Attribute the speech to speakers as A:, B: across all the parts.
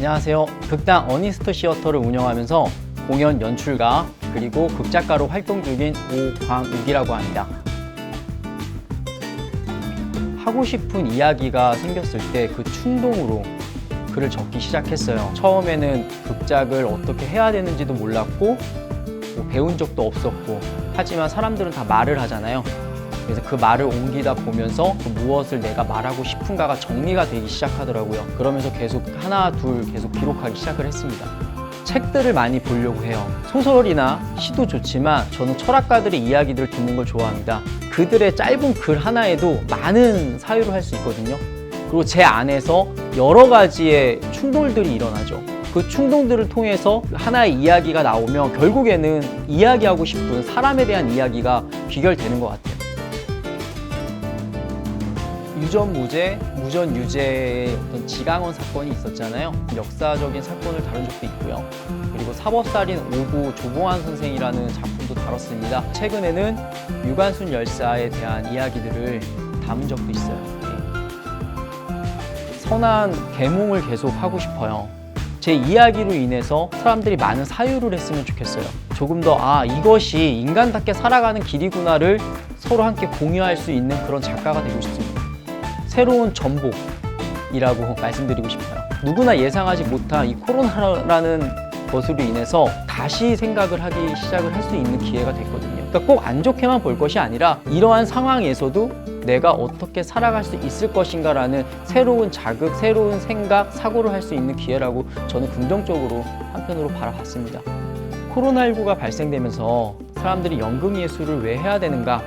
A: 안녕하세요. 극단 어니스트 시어터를 운영하면서 공연 연출가 그리고 극작가로 활동 중인 오광욱이라고 합니다. 하고 싶은 이야기가 생겼을 때 그 충동으로 글을 적기 시작했어요. 처음에는 극작을 어떻게 해야 되는지도 몰랐고 뭐 배운 적도 없었고 하지만 사람들은 다 말을 하잖아요. 그래서 그 말을 옮기다 보면서 그 무엇을 내가 말하고 싶은가가 정리가 되기 시작하더라고요. 그러면서 계속 하나 둘 계속 기록하기 시작을 했습니다. 책들을 많이 보려고 해요. 소설이나 시도 좋지만 저는 철학가들의 이야기들을 듣는 걸 좋아합니다. 그들의 짧은 글 하나에도 많은 사유를 할 수 있거든요. 그리고 제 안에서 여러 가지의 충돌들이 일어나죠. 그 충동들을 통해서 하나의 이야기가 나오면 결국에는 이야기하고 싶은 사람에 대한 이야기가 귀결되는 것 같아요. 유전 무죄, 무전 유죄의 어떤 지강원 사건이 있었잖아요. 역사적인 사건을 다룬 적도 있고요. 그리고 사법살인 오구 조봉환 선생이라는 작품도 다뤘습니다. 최근에는 유관순 열사에 대한 이야기들을 담은 적도 있어요. 네. 선한 계몽을 계속 하고 싶어요. 제 이야기로 인해서 사람들이 많은 사유를 했으면 좋겠어요. 조금 더, 아, 이것이 인간답게 살아가는 길이구나를 서로 함께 공유할 수 있는 그런 작가가 되고 싶습니다. 새로운 전복이라고 말씀드리고 싶어요. 누구나 예상하지 못한 이 코로나라는 것으로 인해서 다시 생각을 하기 시작을 할 수 있는 기회가 됐거든요. 그러니까 꼭 안 좋게만 볼 것이 아니라 이러한 상황에서도 내가 어떻게 살아갈 수 있을 것인가라는 새로운 자극, 새로운 생각, 사고를 할 수 있는 기회라고 저는 긍정적으로 한편으로 바라봤습니다. 코로나19가 발생되면서 사람들이 연극 예술을 왜 해야 되는가,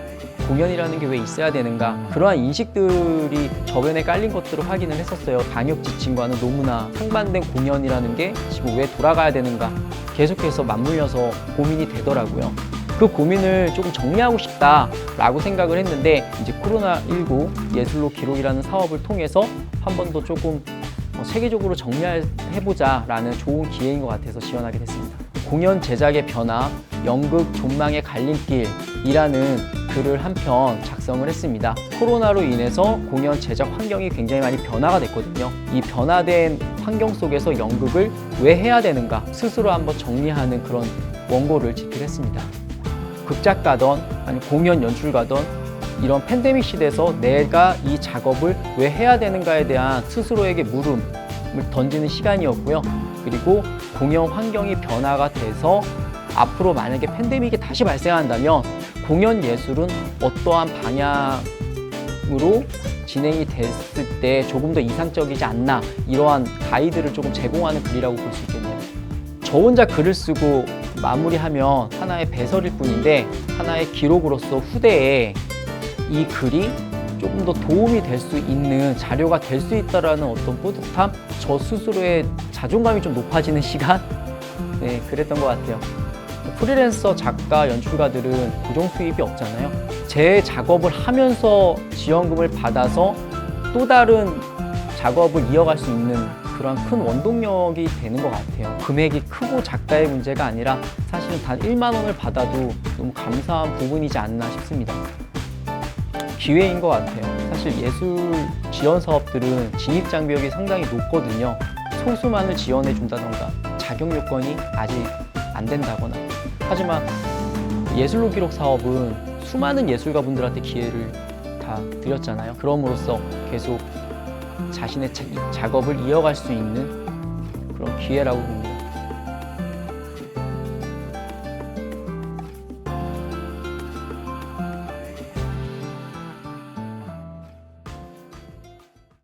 A: 공연이라는 게 왜 있어야 되는가, 그러한 인식들이 저변에 깔린 것들을 확인을 했었어요. 방역 지침과는 너무나 상반된 공연이라는 게 지금 왜 돌아가야 되는가, 계속해서 맞물려서 고민이 되더라고요. 그 고민을 조금 정리하고 싶다라고 생각을 했는데 이제 코로나19 예술로 기록이라는 사업을 통해서 한 번 더 조금 어, 세계적으로 정리해보자 라는 좋은 기회인 것 같아서 지원하게 됐습니다. 공연 제작의 변화, 연극 존망의 갈림길이라는 글을 한 편 작성을 했습니다. 코로나로 인해서 공연 제작 환경이 굉장히 많이 변화가 됐거든요. 이 변화된 환경 속에서 연극을 왜 해야 되는가 스스로 한번 정리하는 그런 원고를 집필했습니다. 극작가던 아니 공연 연출가던 이런 팬데믹 시대에서 내가 이 작업을 왜 해야 되는가에 대한 스스로에게 물음을 던지는 시간이었고요. 그리고 공연 환경이 변화가 돼서 앞으로 만약에 팬데믹이 다시 발생한다면 공연 예술은 어떠한 방향으로 진행이 됐을 때 조금 더 이상적이지 않나 이러한 가이드를 조금 제공하는 글이라고 볼 수 있겠네요. 저 혼자 글을 쓰고 마무리하면 하나의 배설일 뿐인데 하나의 기록으로서 후대에 이 글이 조금 더 도움이 될 수 있는 자료가 될 수 있다라는 어떤 뿌듯함, 저 스스로의 자존감이 좀 높아지는 시간, 네 그랬던 것 같아요. 프리랜서 작가, 연출가들은 고정 수입이 없잖아요. 제 작업을 하면서 지원금을 받아서 또 다른 작업을 이어갈 수 있는 그런 큰 원동력이 되는 것 같아요. 금액이 크고 작다의 문제가 아니라 사실은 단 1만 원을 받아도 너무 감사한 부분이지 않나 싶습니다. 기회인 것 같아요. 사실 예술 지원 사업들은 진입 장벽이 상당히 높거든요. 소수만을 지원해 준다던가 자격 요건이 아직 안 된다거나. 하지만 예술로 기록 사업은 수많은 예술가분들한테 기회를 다 드렸잖아요. 그럼으로써 계속 자신의 자- 작업을 이어갈 수 있는 그런 기회라고 봅니다.